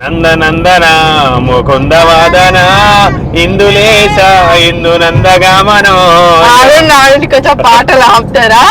నందనందన ముకుందవాదన ఇందులేస ఇందు నందగమనో ఆరు నాలుగుకి వచ్చి పాటలు ఆపుతారా?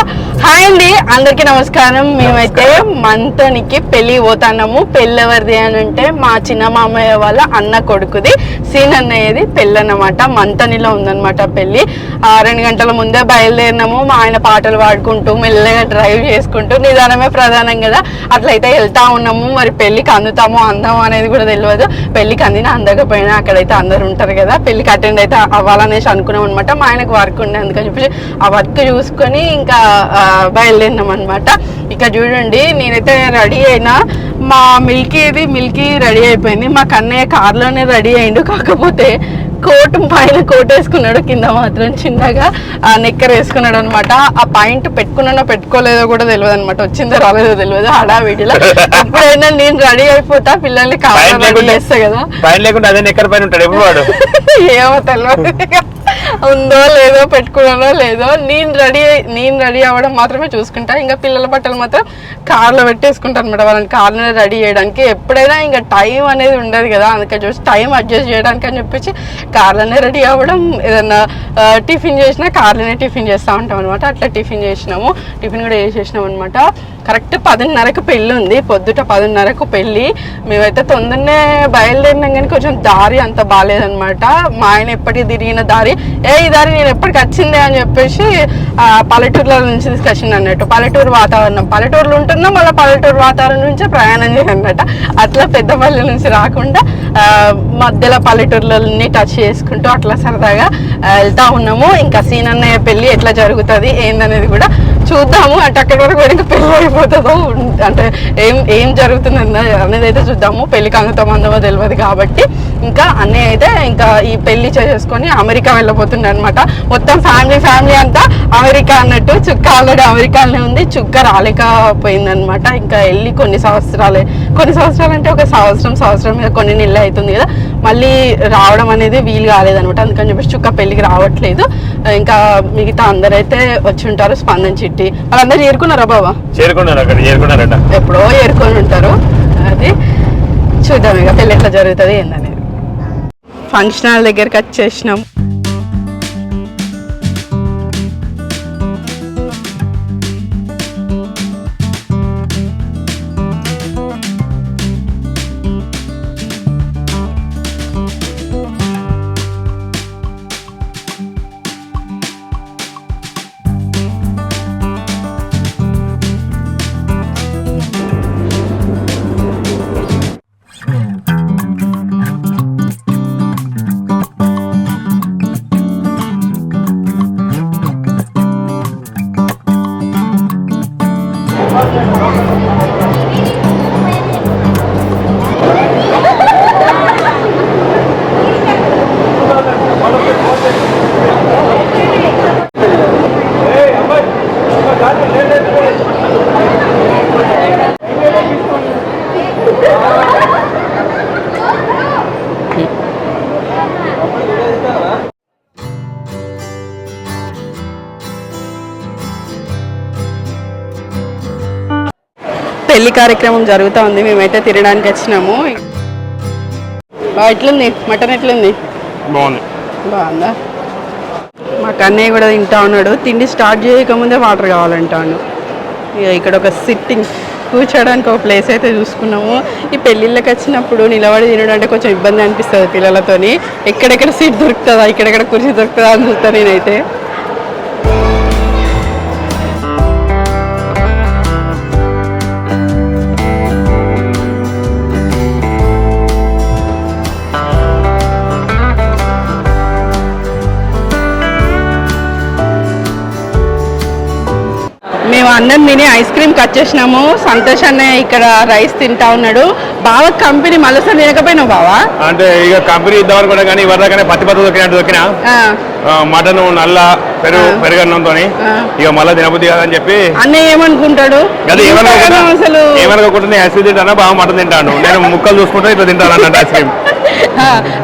హాయ్ అండి అందరికి నమస్కారం. మేమైతే మంతనికి పెళ్ళి పోతున్నాము. పెళ్ళి ఎవరిది అని అంటే మా చిన్న మామయ్య వాళ్ళ అన్న కొడుకుది సీన్ అన్నయ్యది పెళ్ళి అన్నమాట మంతనిలో ఉందన్నమాట పెళ్ళి ఆ, రెండు గంటల ముందే బయలుదేరినాము. మా ఆయన పాటలు పాడుకుంటూ మెల్లగా డ్రైవ్ చేసుకుంటూ నిదానమే ప్రధానం కదా. అట్లయితే వెళ్తా ఉన్నాము. మరి పెళ్ళికి అందుతామో అందాము అనేది కూడా తెలియదు పెళ్ళికి అందినా అందకపోయినా అక్కడైతే అందరు ఉంటారు కదా. పెళ్ళికి అటెండ్ అయితే అవ్వాలనేసి అనుకున్నాం అనమాట మా ఆయనకు వర్క్ ఉండే అందుకని చెప్పి ఆ వర్క్ చూసుకొని ఇంకా బయలుదేరినాం అనమాట ఇక చూడండి నేనైతే రెడీ అయినా మా మిల్కీది మిల్కీ రెడీ అయిపోయింది. మా కన్నయ్య కార్లోనే రెడీ అయిండు. కాకపోతే కోటు పైన కోట్ వేసుకున్నాడు కింద మాత్రం చిన్నగా ఆ నిక్కర్ వేసుకున్నాడు అనమాట ఆ పాయింట్ పెట్టుకున్నానో పెట్టుకోలేదో కూడా తెలియదు అనమాట వచ్చిందో రాలేదో తెలియదు హడావిడిలో. ఎప్పుడైనా నేను రెడీ అయిపోతా పిల్లల్ని కావాలి చేస్తా కదా. పైన లేకుండా అదే ఎక్కడ పైన ఉంటాడు ఎప్పుడు వాడు? ఏమో తెలియదు ఉందో లేదో పెట్టుకున్నానో లేదో నేను రెడీ నేను రెడీ అవ్వడం మాత్రమే చూసుకుంటా. ఇంకా పిల్లల బట్టలు మాత్రం కార్లో పెట్టేసుకుంటాను అనమాట వాళ్ళని కార్లోనే రెడీ చేయడానికి. ఎప్పుడైనా ఇంకా టైం అనేది ఉండదు కదా. అందుకే చూసి టైం అడ్జస్ట్ చేయడానికి అని చెప్పేసి కార్లోనే రెడీ అవ్వడం. ఏదన్నా టిఫిన్ చేసినా కార్లోనే టిఫిన్ చేస్తూ ఉంటాం అనమాట అట్లా టిఫిన్ చేసినాము. టిఫిన్ కూడా చేసేసినాం అనమాట కరెక్ట్ పదిన్నరకు పెళ్ళి ఉంది. పొద్దుట పదిన్నరకు పెళ్ళి. మేమైతే తొందరనే బయలుదేరినాం కానీ కొంచెం దారి అంత బాగాలేదనమాట మా ఆయన ఎప్పటికి తిరిగిన దారి. ఏ ఈ దారి నేను ఎప్పటికి వచ్చిందే అని చెప్పేసి పల్లెటూరులో నుంచి తీసుకొచ్చింది అన్నట్టు. పల్లెటూరు వాతావరణం. పల్లెటూరులో ఉంటున్నాం మళ్ళీ పల్లెటూరు వాతావరణం నుంచే ప్రయాణం చేయాలన్నమాట. అట్లా పెద్దపల్లి నుంచి రాకుండా మధ్యలో పల్లెటూర్లన్నీ టచ్ చేసుకుంటూ అట్లా సరదాగా వెళ్తా ఉన్నాము. ఇంకా సీన్ అన్నయ్య పెళ్ళి ఎట్లా జరుగుతుంది ఏందనేది కూడా చూద్దాము అంటే అక్కడి వరకు ఇంకా పెళ్ళి అయిపోతుందో అంటే ఏం ఏం జరుగుతుంది అనేది అయితే చూద్దాము. పెళ్ళి అందుతాం అందమో తెలియదు కాబట్టి. ఇంకా అన్నయ్య అయితే ఇంకా ఈ పెళ్ళి చేసుకొని అమెరికా వెళ్ళబోతుండే అనమాట మొత్తం ఫ్యామిలీ ఫ్యామిలీ అంతా అమెరికా అన్నట్టు చుక్క ఆల్రెడీ అమెరికాలోనే ఉంది. చుక్క రాలేకపోయింది అనమాట ఇంకా వెళ్ళి కొన్ని సంవత్సరాలే కొన్ని సంవత్సరాలు అంటే ఒక సంవత్సరం సంవత్సరం మీద కొన్ని నెలలు అవుతుంది కదా. మళ్ళీ రావడం అనేది వీలు కాలేదనమాట అందుకని చెప్పేసి చుక్క పెళ్ళికి రావట్లేదు. ఇంకా మిగతా అందరైతే వచ్చి ఉంటారు స్పందన చిట్టి. వాళ్ళందరూ చేరుకున్నారా బాబా చేరుకున్నారు అక్కడ చేరుకున్నారట ఎప్పుడో ఏరుకొని ఉంటారు. అది చూద్దాం ఇక పెళ్ళి ఎట్లా జరుగుతుంది ఏందనేది. ఫంక్షన్ హాల్ దగ్గరికి వచ్చేసినాం. కార్యక్రమం జరుగుతూ ఉంది. మేమైతే తినడానికి వచ్చినాము. ఎట్లుంది? మటన్ ఎట్లుంది? బాగుంది. బాగుందా? మా కన్నయ్య కూడా తింటా ఉన్నాడు. తిండి స్టార్ట్ చేయకముందే వాటర్ కావాలంటాను ఇక ఇక్కడ ఒక సిట్టింగ్ కూర్చోడానికి ఒక ప్లేస్ అయితే చూసుకున్నాము. ఈ పెళ్ళిళ్ళకి వచ్చినప్పుడు నిలబడి తినడం అంటే కొంచెం ఇబ్బంది అనిపిస్తుంది పిల్లలతోని. ఎక్కడెక్కడ సీట్ దొరుకుతుందా? ఇక్కడెక్కడ కుర్చీ దొరుకుతుందా? అని చూస్తాను నేనైతే. మేము అన్నం తిని ఐస్ క్రీమ్ కట్ చేసినాము. సంతోష్ అన్నయ్య ఇక్కడ రైస్ తింటా ఉన్నాడు. బావ కంపెనీ మళ్ళీసారి తినకపోయినావు బావా? అంటే ఇక కంపెనీ ఇద్దాం అనుకున్నా కానీ ఇవరిదాకానే పత్తి పత్తి దొరికినట్టు దొరికిన. ఆ, మటన్ నల్ల పెరుగు. పెరుగన్నంతో. ఇక మళ్ళీ తినబుద్ధి కాదని చెప్పి అన్నయ్య ఏమనుకుంటాడు? ఏమనుకోకుండా ఐస్ క్రీమ్ తింటానా? బాగా మటన్ తింటాను నేను ముక్కలు చూసుకుంటా ఇట్లా తింటాను అన్నట్టు ఐస్ క్రీమ్.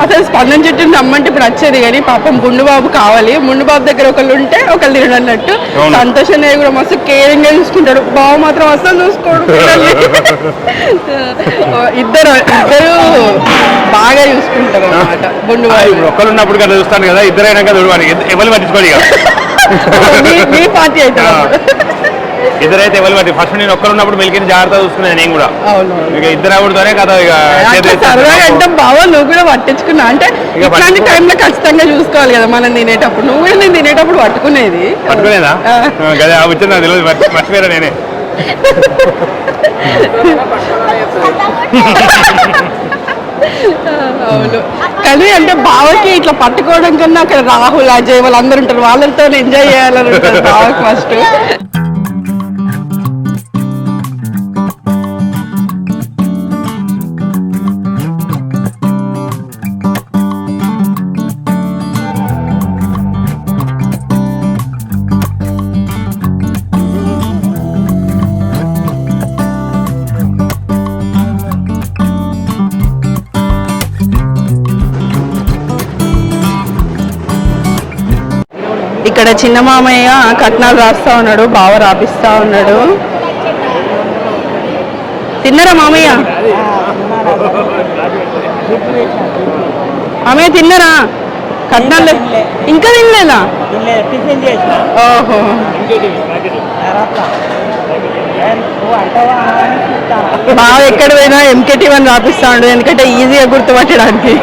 అసలు స్పందన చుట్టూ రమ్మంటే ఇప్పుడు వచ్చేది కానీ పాపం బాబు కావాలి. బాబు దగ్గర ఒకళ్ళు ఉంటే ఒకళ్ళు తినడు అన్నట్టు. అవును. సంతోష్ కూడా మస్తు కేరింగ్గా చూసుకుంటాడు. బాబు మాత్రం అసలు చూసుకోడు. ఇద్దరు ఇద్దరు బాగా చూసుకుంటారు అన్నమాట గుండు ఆ, బాబు ఇప్పుడు ఒక్కరు ఉన్నప్పుడు కదా చూస్తాను కదా ఇద్దరైనాక చూడవాలి ఎవరు పట్టించుకోవాలి మీ- పార్టీ అయితే. ఇద్దరైతే ఎవరు పట్టి ఫస్ట్ నేను ఒక్కరు ఉన్నప్పుడు మెలికిని జాగ్రత్త చూసుకునేది నేను కూడా. ఇక ఇద్దరు ఆవిడతోనే కదా ఇక అంటే బావ నువ్వు కూడా పట్టించుకున్నా అంటే ఇట్లాంటి. టైంలో ఖచ్చితంగా చూసుకోవాలి కదా మనం తినేటప్పుడు. నువ్వు కూడా నేను తినేటప్పుడు పట్టుకునేది. పట్టుకునేదా? కదా వచ్చింది నాకు తెలియదు. మర్చి- మర్చిపోయారా నేనే? అవును. కానీ అంటే బావకి ఇట్లా పట్టుకోవడం కన్నా అక్కడ రాహుల్ అజయ్ వాళ్ళందరూ ఉంటారు. వాళ్ళతో ఎంజాయ్ చేయాలని ఉంటుంది బావకి ఫస్ట్ చిన్న మామయ్య కట్నాలు రాస్తా ఉన్నాడు బావ రాపిస్తా ఉన్నాడు. తిన్నారా మామయ్య? మామయ్య తిన్నారా? కట్నాలు ఇంకా తినలేదా? ఓహో. బావ ఎక్కడ పోయినా ఎంకెటి వన్ రాపిస్తా ఉండు ఎందుకంటే ఈజీగా గుర్తుపట్టడానికి.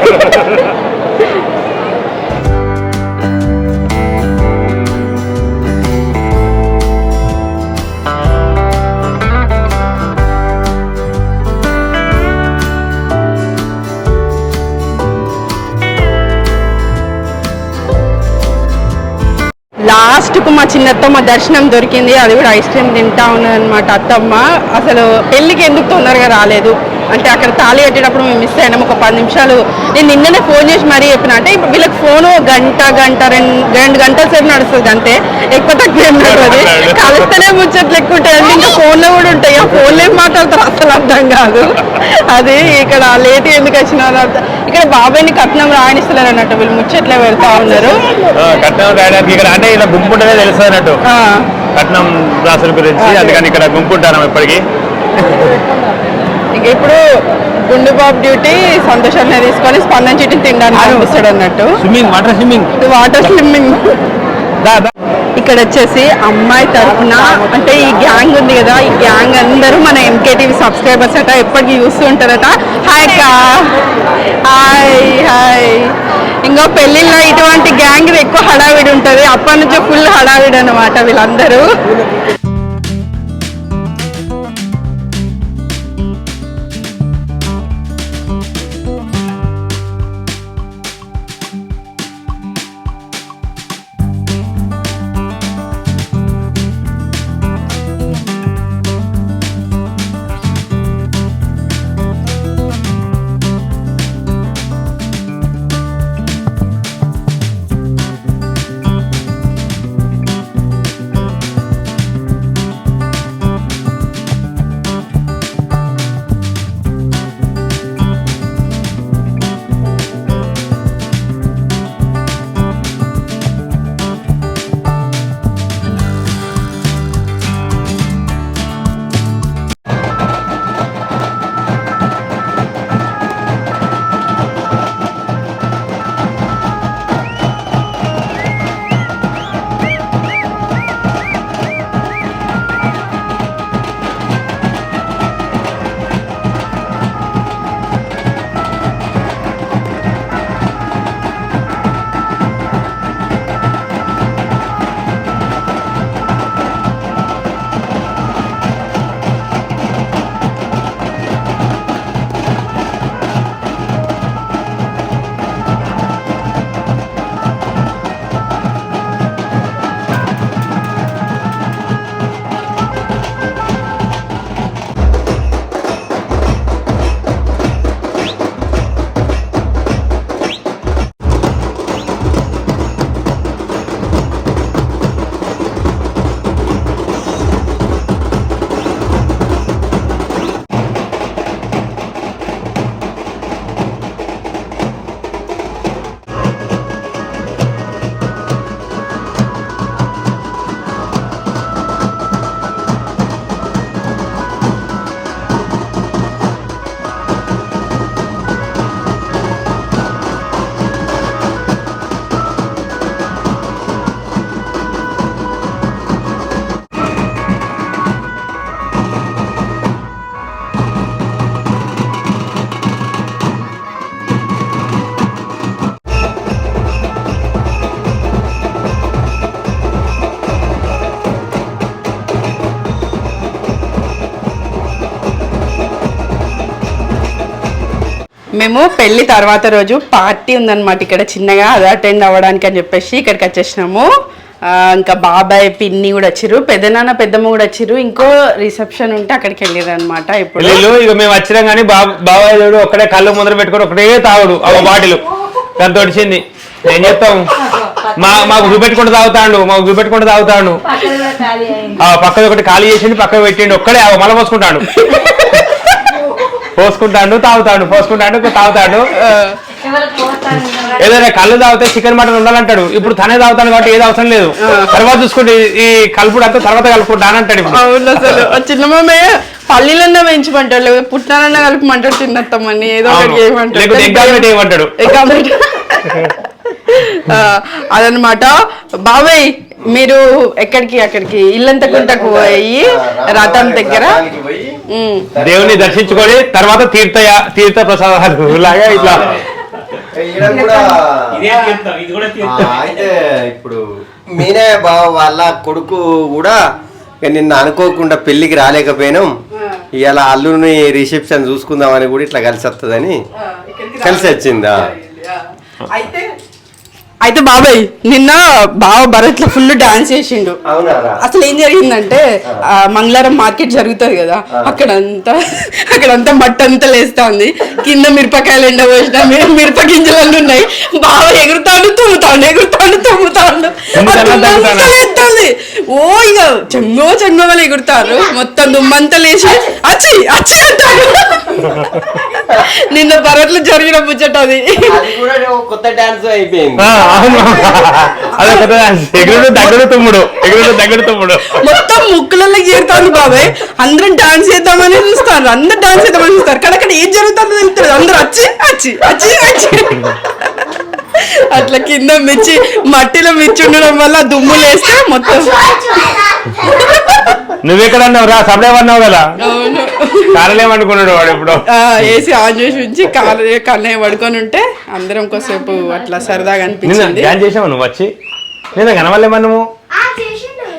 లాస్ట్కు మా చిన్నత్తమ్మ దర్శనం దొరికింది అది కూడా ఐస్ క్రీమ్ తింటా ఉన్నదనమాట అత్తమ్మ. అసలు పెళ్ళికి ఎందుకు తొందరగా రాలేదు? అంటే అక్కడ తాళి కట్టేటప్పుడు మేము మిస్ అయినాం. ఒక పది నిమిషాలు. నేను నిన్ననే ఫోన్ చేసి మరీ చెప్పిన. అంటే ఇప్పుడు వీళ్ళకి ఫోన్ గంట గంట రెండు రెండు గంటల సేపు నడుస్తుంది అంతే. ఎక్కువ తక్కువ ఏం నడవదు కలిస్తేనే ముచ్చట్లు ఎక్కువ ఉంటాయండి ఇంకా ఫోన్లో కూడా ఉంటాయి. ఆ ఫోన్లో ఏం మాట్లాడతారు అసలు అర్థం కాదు. అది ఇక్కడ లేట్ ఎందుకు వచ్చిన ఇక్కడ బాబాయ్ని కట్నం రాయనిస్తలేరు అన్నట్టు. వీళ్ళు ముచ్చట్లే వెళ్తా ఉన్నారు. ఆ, కట్నం రాయడానికి ఇక్కడ అంటే ఇలా గుంపు ఉంటేనే తెలుస్తుంది అన్నట్టు. కట్నం రాసుల గురించి. అదే. అందుకని ఇక్కడ గుంపు ఉంటాను ఇప్పటికీ. ఇప్పుడు గుండు బాబు డ్యూటీ సంతోషాన్ని తీసుకొని స్పందన చిట్టిని తినడానికి అనిపిస్తాడు అన్నట్టు. Swimming water swimming water swimming ఇక్కడ వచ్చేసి అమ్మాయి తరఫున అంటే ఈ గ్యాంగ్ ఉంది కదా ఈ గ్యాంగ్ అందరూ మన ఎంకేటీవీ సబ్స్క్రైబర్స్ అట ఎప్పటికీ చూస్తూ ఉంటారట. హాయ్ అక్క. హాయ్ హాయ్ ఇంకా పెళ్ళిళ్ళలో ఇటువంటి గ్యాంగ్ ఎక్కువ హడావిడి ఉంటుంది. అప్పటి నుంచి ఫుల్ హడావిడి అనమాట వీళ్ళందరూ. మేము పెళ్ళి తర్వాత రోజు పార్టీ ఉందన్నమాట ఇక్కడ చిన్నగా అది అటెండ్ అవ్వడానికి అని చెప్పేసి ఇక్కడికి వచ్చేసినాము. ఆ, ఇంకా బాబాయ్ పిన్ని కూడా వచ్చిర్రు పెద్దనాన్న పెద్దమ్మ కూడా వచ్చిర్రు ఇంకో రిసెప్షన్ ఉంటే అక్కడికి వెళ్ళారు అనమాట ఇప్పుడు. వీళ్ళు ఇక మేము వచ్చినాం కానీ బాబు బాబాయ్ చూడు ఒక్కడే కళ్ళు ముందర పెట్టుకొని ఒకటే తాగుడు ఒక బాటిల్. దాంతో తొడిచింది. ఏం చెప్తాం మా మాకు చూపెట్టుకుంటూ తాగుతాడు మాకు చూపెట్టుకుంటూ తాగుతాడు. ఆ పక్కది ఒకటి ఖాళీ చేసిండు పక్కన పెట్టిండు ఒక్కడే ఆ మల పోసుకుంటాడు పోసుకుంటాడు తాగుతాడు పోసుకుంటాడు తాగుతాడు. ఏదైనా కళ్ళు తాగితే చికెన్ మటన్ ఉండాలంటాడు. ఇప్పుడు తనే తాగుతాడు కాబట్టి ఏది అవసరం లేదు. తర్వాత చూసుకుంటే ఈ- కలుపుడు అంతా తర్వాత కలుపుకుంటా అని అంటాడు ఇప్పుడు. అవును అసలు. ఆ చిన్న మామయ్య పల్లీలన్నా వేయించమంటాడు లేకపోతే పుట్టినాలన్నా కలిపమంటాడు చిన్నత్తమ్మని ఏదో ఒకటి అవును. చేయమంటాడు. లేకపోతే ఎగ్ ఆమ్లెట్ వేయమంటాడు ఎగ్ ఆమ్లెట్. ఆ, అదనమాట బాబాయ్ మీరు ఎక్కడికి అక్కడికి? ఇల్లంత గుంటకు పోయి రథం దగ్గర దేవుని దర్శించుకొని తర్వాత తీర్థ తీర్థ ప్రసాదాలు లాగా ఇట్లా. ఈయన కూడా ఇదే తీర్థం ఇది కూడా ఆ, తీర్థం అయితే ఇప్పుడు మీనే బావ వాళ్ళ కొడుకు కూడా నిన్న అనుకోకుండా పెళ్ళికి రాలేకపోయినాం. ఇవాళ అల్లుని రిసెప్షన్ చూసుకుందామని కూడా ఇట్లా కలిసి వస్తుందని కలిసి వచ్చిందా? అయితే అయితే బాబాయ్ నిన్న బావ భరత్లో ఫుల్ డాన్స్ చేసిండు అవునారా అసలు ఏం జరిగిందంటే ఆ, మంగళవారం మార్కెట్ జరుగుతుంది కదా అక్కడంతా అక్కడంతా మట్టి అంతా లేస్తా ఉంది కింద మిరపకాయలు ఎండ పోసిన మిరప గింజలు ఉన్నాయి. బాగా ఎగురుతాడు తుమ్ముతాడు ఎగురుతాడు తుమ్ముతాడు? లేస్తుంది. ఓ ఇక చెంగో చెంగో వాళ్ళు ఎగురుతారు. మొత్తం దుమ్మంతా లేచి అచ్చి అచ్చి అంటారు. నిన్న భరత్లో జరిగిన ముచ్చట అది అది కూడా ఒక కొత్త డాన్స్ అయిపోయింది. అదే కదా ఎగురుడు దగ్గర తమ్ముడు ఎగురుడు దగ్గర తమ్ముడు మొత్తం ముక్కులలో చేరుతాను బాబాయ్. అందరం డాన్స్ చేద్దామని చూస్తారు. అందరు డాన్స్ చేద్దామని చూస్తారు. కానీ అక్కడ ఏం జరుగుతుందో తెలుస్తుంది అందరూ వచ్చి వచ్చి వచ్చి వచ్చి అట్లా కింద మిర్చి మట్టిలో మిర్చి ఉండడం వల్ల దుమ్ము లేస్తే మొత్తం. నువ్వెక్కడ అన్నావు రా సబ్డే అన్నావు కదా కారలేమనుకున్నాడు వాడు ఇప్పుడు ఆ, ఏసీ ఆన్ చేసి ఉంచి కాలు కన్నయ్య పడుకొని ఉంటే అందరం కొద్దిసేపు అట్లా సరదాగా అనిపించింది. ధ్యాన్ చేసావు నువ్వు వచ్చి? నిన్న కనవలేమా నువ్వు?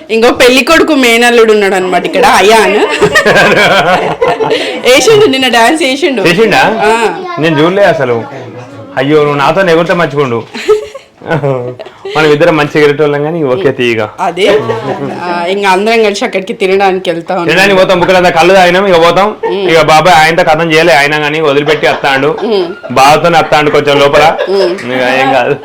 ఇంకో పెళ్ళి కొడుకు మేనల్లుడు ఉన్నాడు అనమాట ఇక్కడ అయాన్. వేసిండు నిన్న డాన్స్ వేసిండు. చేసిండా? ఆ. నేను చూడలే అసలు. అయ్యో నువ్వు నాతో ఎగురితే మర్చిపోండు. మనం ఇద్దరం మంచి ఎగిరేటోళ్ళం కానీ ఓకే తీయగా. అదే ఇంకా అందరం కలిసి అక్కడికి తినడానికి వెళ్తా తినడానికి పోతాం బుక్కలంతా కళ్ళు తాగినాం ఇక పోతాం. ఇక బాబాయ్ ఆయనతో కథం చేయలే ఆయన కానీ వదిలిపెట్టి వస్తాడు. బావతోనే వస్తాడు కొంచెం లోపల. ఇక ఏం కాదు.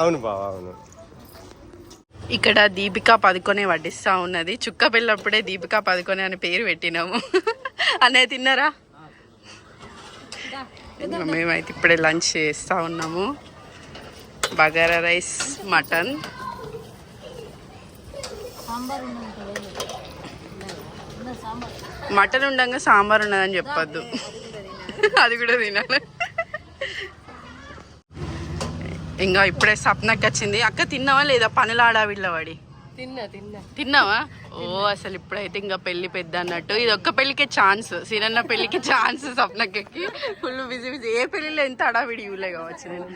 అవును బావ అవును. ఇక్కడ దీపికా పదుకొనే వడ్డిస్తా ఉన్నది. చుక్క పిల్లప్పుడే దీపికా పదుకొనే అని పేరు పెట్టినాము. అనే తిన్నారా? మేమైతే ఇప్పుడే లంచ్ చేస్తా ఉన్నాము. Bagara rice mutton. మటన్ ఉండగా సాంబార్ ఉన్నదని చెప్పొద్దు. అది కూడా తినాలి. ఇంకా ఇప్పుడే సప్నకి వచ్చింది. అక్క తిన్నావా లేదా? పనులాడా వీళ్ళవాడి తిన్నా తిన్నా. తిన్నావా? ఓ అసలు ఇప్పుడైతే ఇంకా పెళ్ళి పెద్ద అన్నట్టు. ఇది ఒక్క పెళ్ళికే ఛాన్స్. సీనన్న పెళ్ళికి ఛాన్స్ సప్నకి ఫుల్ బిజీ బిజీ. ఏ పెళ్ళిలో ఎంత అడావిడి ఇవ్వలే కావచ్చు నేను.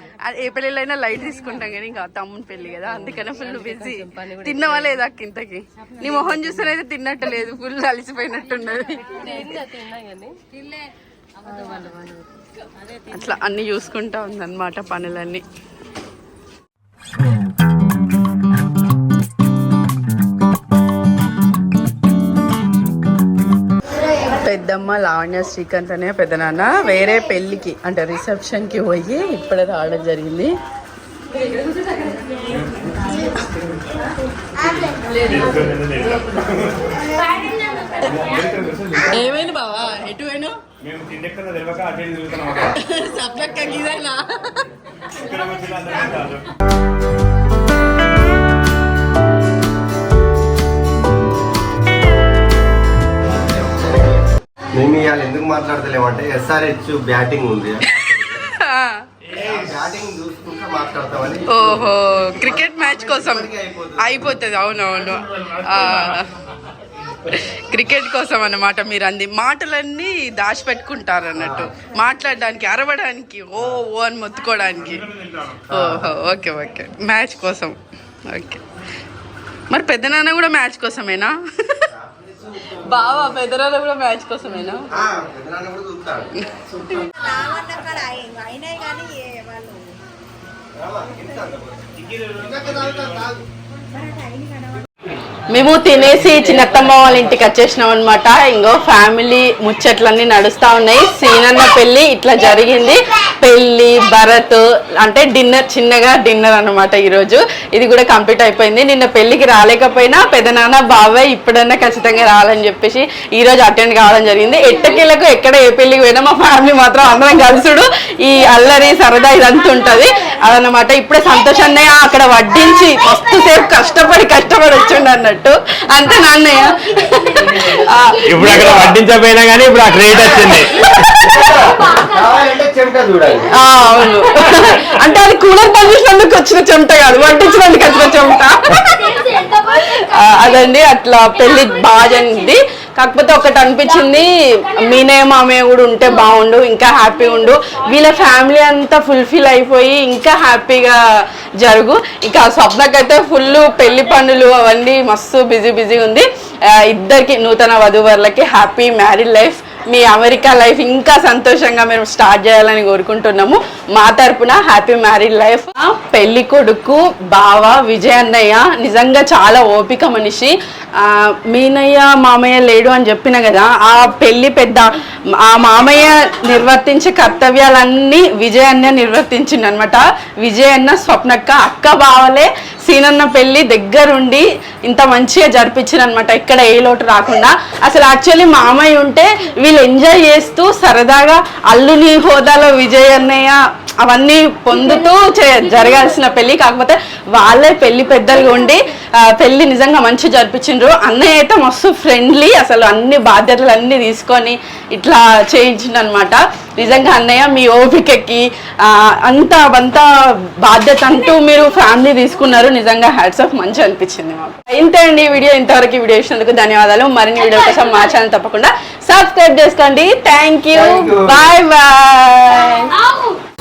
ఏ పెళ్ళిలో అయినా లైట్ తీసుకుంటాం కానీ ఇంకా తమ్ముని పెళ్ళి కదా. అందుకనే ఫుల్ బిజీ. తిన్నావా లేదా అక్క ఇంతకి? నీ మొహం చూస్తేనైతే తిన్నట్టు లేదు. ఫుల్ అలసిపోయినట్టున్నది. అట్లా అన్ని చూసుకుంటా ఉందన్నమాట పనులన్నీ. పెద్దమ్మ లావణ్య శ్రీకాంత్ అనే పెద్దనాన్న వేరే పెళ్ళికి అంటే రిసెప్షన్కి పోయి ఇప్పుడే రావడం జరిగింది. ఏమైంది బావా? ఎటు పోయినా సప్లక్క గీదైనా మేము ఇవాళ ఎందుకు మాట్లాడతలేమంటే ఎస్ఆర్హెచ్ బ్యాటింగ్ ఉంది. బ్యాటింగ్ చూసుకుంటా మాట్లాడతామని ఓహో క్రికెట్ మ్యాచ్ కోసం అయిపోతుంది. అవునవును. ఆ, క్రికెట్ కోసం అన్నమాట మీరు అంది. మాటలన్నీ దాచిపెట్టుకుంటారు అన్నట్టు మాట్లాడడానికి అరవడానికి ఓ ఓ అని మొత్తుకోవడానికి. ఓహో ఓకే ఓకే. మ్యాచ్ కోసం. ఓకే. మరి పెద్దనాన్న కూడా మ్యాచ్ కోసమేనా? బావా పెద్దరాలు కూడా మ్యాచ్ కోసమేనా? వాళ్ళు మేము తినేసి చిన్నత్తమ్మ వాళ్ళ ఇంటికి వచ్చేసినాం అనమాట ఇంకో ఫ్యామిలీ ముచ్చట్లన్నీ నడుస్తూ ఉన్నాయి. సీనన్న పెళ్ళి ఇట్లా జరిగింది. పెళ్ళి భరత్ అంటే డిన్నర్ చిన్నగా డిన్నర్ అన్నమాట ఈరోజు. ఇది కూడా కంప్లీట్ అయిపోయింది. నిన్న పెళ్ళికి రాలేకపోయినా పెదనాన్న బాబాయ్ ఇప్పుడన్నా ఖచ్చితంగా రావాలని చెప్పేసి ఈ రోజు అటెండ్ కావడం జరిగింది. ఎట్టకేలకు ఎక్కడ ఏ పెళ్ళికి పోయినా మా ఫ్యామిలీ మాత్రం అందరం కలుసుడు ఈ అల్లరి సరదా ఇదంతా ఉంటుంది. అదనమాట ఇప్పుడే సంతోషాన్ని అక్కడ వడ్డించి మస్తు సేపు కష్టపడి కష్టపడి వచ్చిండు అన్నట్టు. అంతే నాన్నయ్య. ఇప్పుడు అక్కడ వడ్డించకపోయినా కానీ ఇప్పుడు ఆ క్రెడిట్ వచ్చింది. అవును. అంటే అది కూలర్ పని చేసినందుకు వచ్చిన చెమట కాదు వడ్డించినందుకు వచ్చిన చెమట. అదండి అట్లా పెళ్ళి బాగా జరిగింది. కాకపోతే ఒకటి అనిపించింది మీనే మామయ్య కూడా ఉంటే బాగుండు ఇంకా హ్యాపీ ఉండు. వీళ్ళ ఫ్యామిలీ అంతా ఫుల్ఫిల్ అయిపోయి ఇంకా హ్యాపీగా జరుగు. ఇంకా స్వప్నకైతే ఫుల్ పెళ్ళి పనులు అవన్నీ మస్తు బిజీ బిజీ ఉంది. ఇద్దరికి నూతన వధువరులకి హ్యాపీ మ్యారీడ్ లైఫ్ మీ అమెరికా లైఫ్ ఇంకా సంతోషంగా మేము స్టార్ట్ చేయాలని కోరుకుంటున్నాము. మా తరపున హ్యాపీ మ్యారీడ్ లైఫ్. పెళ్ళి కొడుకు బావ విజయ్ అన్నయ్య నిజంగా చాలా ఓపిక మనిషి. మీనయ్య మామయ్య లేడు అని చెప్పిన కదా ఆ పెళ్ళి పెద్ద ఆ మామయ్య నిర్వర్తించే కర్తవ్యాలన్నీ విజయ్ అన్న నిర్వర్తించింది అనమాట విజయ్ అన్న స్వప్నక్క అక్క బావలే సీనన్న పెళ్ళి దగ్గరుండి ఇంత మంచిగా జరిపించారు అనమాట ఇక్కడ ఏ లోటు రాకుండా. అసలు యాక్చువల్లీ మామయ్య ఉంటే వీళ్ళు ఎంజాయ్ చేస్తూ సరదాగా అల్లుని హోదాలో విజయ్ అన్నయ్య అవన్నీ పొందుతూ జరగాల్సిన పెళ్ళి. కాకపోతే వాళ్ళే పెళ్ళి పెద్దలుగా ఉండి ఆ, పెళ్ళి నిజంగా మంచి జరిపించిండ్రు. అన్నయ్య అయితే మస్తు ఫ్రెండ్లీ అసలు అన్ని బాధ్యతలు అన్ని తీసుకొని ఇట్లా చేయించిండు అనమాట నిజంగా అన్నయ్య మీ ఓపికకి అంత అంత బాధ్యత అంటూ మీరు ఫ్యామిలీ తీసుకున్నారు. నిజంగా హ్యాట్స్ ఆఫ్ మంచి అనిపించింది మాకు. ఇంతే అండి ఈ వీడియో ఇంతవరకు వీడియో ఇచ్చినందుకు ధన్యవాదాలు. మరిన్ని వీడియో కోసం మా ఛానల్ తప్పకుండా సబ్స్క్రైబ్ చేసుకోండి. Thank you. Bye bye